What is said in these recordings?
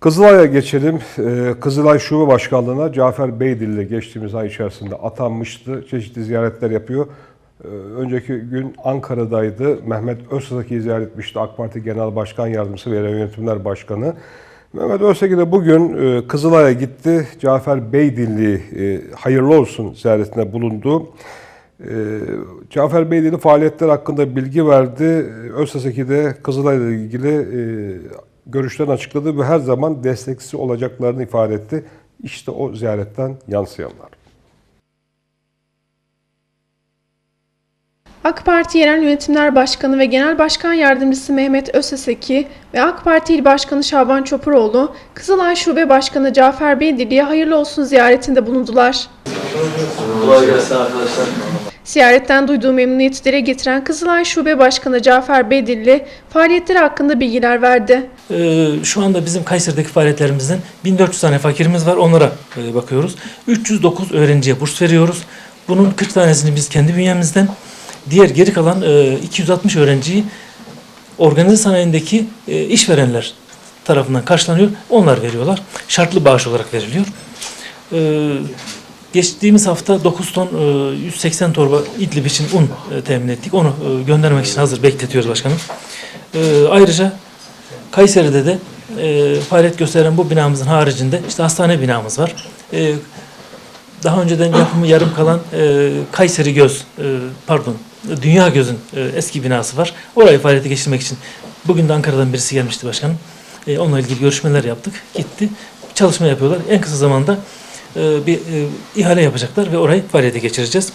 Kızılay'a geçelim. Ee, Kızılay Şube Başkanlığı'na Cafer Beydilli geçtiğimiz ay içerisinde atanmıştı. Çeşitli ziyaretler yapıyor. Ee, Önceki gün Ankara'daydı. Mehmet Özsaki'yi ziyaret etmişti. AK Parti Genel Başkan Yardımcısı ve Yönetimler Başkanı. Mehmet Özsaki de bugün e, Kızılay'a gitti. Cafer Beydilli e, hayırlı olsun ziyaretine bulundu. Ee, Cafer Beydilli faaliyetler hakkında bilgi verdi. Özsaki de Kızılay'la ilgili e, görüşlerini açıkladı ve her zaman destekçisi olacaklarını ifade etti. İşte o ziyaretten yansıyanlar. AK Parti Yerel Yönetimler Başkanı ve Genel Başkan Yardımcısı Mehmet Öseseki ve AK Parti İl Başkanı Şaban Çopuroğlu, Kızılay Şube Başkanı Cafer Beydili'ye hayırlı olsun ziyaretinde bulundular. Kolay gelsin arkadaşlar. Ziyaretten duyduğu memnuniyeti getiren Kızılay Şube Başkanı Cafer Beydilli, faaliyetleri hakkında bilgiler verdi. Ee, şu anda bizim Kayseri'deki faaliyetlerimizden 1400 tane fakirimiz var. Onlara e, bakıyoruz. 309 öğrenciye burs veriyoruz. Bunun 40 tanesini biz kendi bünyemizden, diğer geri kalan e, 260 öğrenciyi organize sanayindeki e, işverenler tarafından karşılanıyor. Onlar veriyorlar. Şartlı bağış olarak veriliyor. Ee, geçtiğimiz hafta 9 ton e, 180 torba İdlib için un e, temin ettik. Onu e, göndermek için hazır bekletiyoruz başkanım. Ayrıca Kayseri'de de e, faaliyet gösteren bu binamızın haricinde işte hastane binamız var. E, daha önceden yapımı yarım kalan e, Kayseri Göz, e, pardon Dünya Göz'ün e, eski binası var. Orayı faaliyete geçirmek için bugün de Ankara'dan birisi gelmişti başkanım. E, onunla ilgili görüşmeler yaptık. Gitti. Çalışma yapıyorlar. En kısa zamanda e, bir e, ihale yapacaklar ve orayı faaliyete geçireceğiz.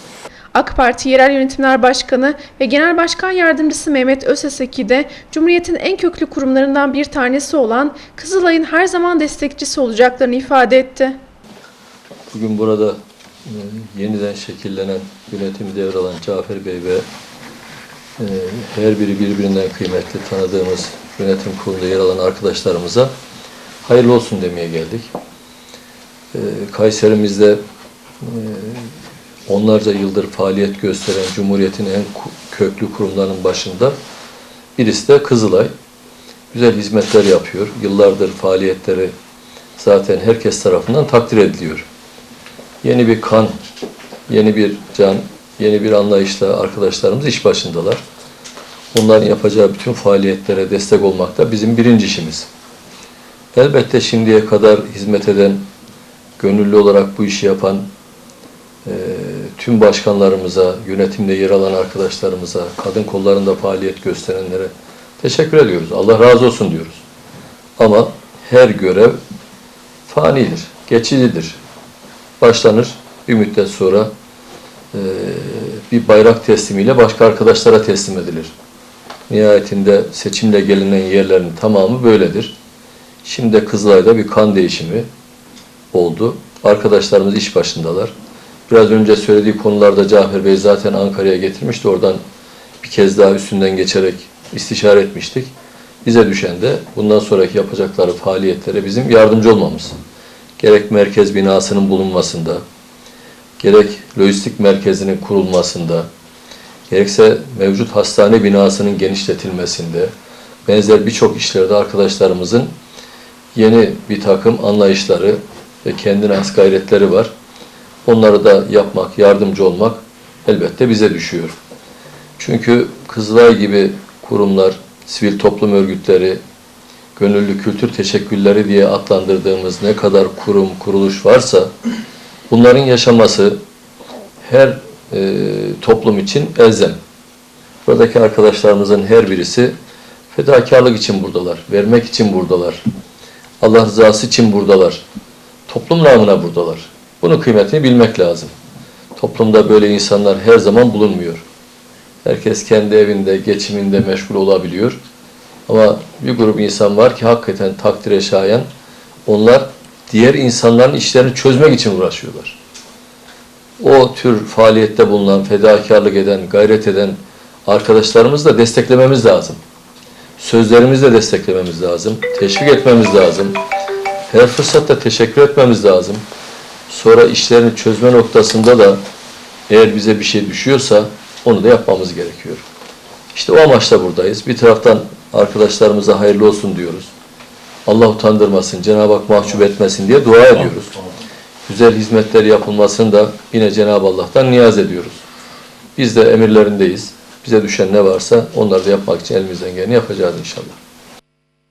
AK Parti Yerel Yönetimler Başkanı ve Genel Başkan Yardımcısı Mehmet Öseseki de Cumhuriyet'in en köklü kurumlarından bir tanesi olan Kızılay'ın her zaman destekçisi olacaklarını ifade etti. Bugün burada e, yeniden şekillenen yönetimi devralan Cafer Bey ve e, her biri birbirinden kıymetli tanıdığımız yönetim kurulunda yer alan arkadaşlarımıza hayırlı olsun demeye geldik. E, Kayserimizde e, onlarca yıldır faaliyet gösteren Cumhuriyet'in en köklü kurumlarının başında birisi de Kızılay. Güzel hizmetler yapıyor. Yıllardır faaliyetleri zaten herkes tarafından takdir ediliyor yeni bir kan, yeni bir can, yeni bir anlayışla arkadaşlarımız iş başındalar. Onların yapacağı bütün faaliyetlere destek olmak da bizim birinci işimiz. Elbette şimdiye kadar hizmet eden, gönüllü olarak bu işi yapan e, tüm başkanlarımıza, yönetimde yer alan arkadaşlarımıza, kadın kollarında faaliyet gösterenlere teşekkür ediyoruz. Allah razı olsun diyoruz. Ama her görev fanidir, geçicidir başlanır. Bir müddet sonra e, bir bayrak teslimiyle başka arkadaşlara teslim edilir. Nihayetinde seçimle gelinen yerlerin tamamı böyledir. Şimdi de Kızılay'da bir kan değişimi oldu. Arkadaşlarımız iş başındalar. Biraz önce söylediği konularda Cafer Bey zaten Ankara'ya getirmişti. Oradan bir kez daha üstünden geçerek istişare etmiştik. Bize düşen de bundan sonraki yapacakları faaliyetlere bizim yardımcı olmamız gerek merkez binasının bulunmasında, gerek lojistik merkezinin kurulmasında, gerekse mevcut hastane binasının genişletilmesinde, benzer birçok işlerde arkadaşlarımızın yeni bir takım anlayışları kendine has gayretleri var. Onları da yapmak, yardımcı olmak elbette bize düşüyor. Çünkü Kızılay gibi kurumlar, sivil toplum örgütleri, gönüllü kültür teşekkülleri diye adlandırdığımız ne kadar kurum, kuruluş varsa bunların yaşaması her e, toplum için elzem. Buradaki arkadaşlarımızın her birisi fedakarlık için buradalar, vermek için buradalar, Allah rızası için buradalar, toplum namına buradalar. Bunun kıymetini bilmek lazım. Toplumda böyle insanlar her zaman bulunmuyor. Herkes kendi evinde, geçiminde meşgul olabiliyor. Ama bir grup insan var ki hakikaten takdire şayan. Onlar diğer insanların işlerini çözmek için uğraşıyorlar. O tür faaliyette bulunan, fedakarlık eden, gayret eden arkadaşlarımızı da desteklememiz lazım. Sözlerimizle desteklememiz lazım. Teşvik etmemiz lazım. Her fırsatta teşekkür etmemiz lazım. Sonra işlerini çözme noktasında da eğer bize bir şey düşüyorsa onu da yapmamız gerekiyor. İşte o amaçla buradayız. Bir taraftan arkadaşlarımıza hayırlı olsun diyoruz. Allah utandırmasın, Cenab-ı Hak mahcup etmesin diye dua ediyoruz. Güzel hizmetler yapılmasını da yine Cenab-ı Allah'tan niyaz ediyoruz. Biz de emirlerindeyiz. Bize düşen ne varsa onları da yapmak için elimizden geleni yapacağız inşallah.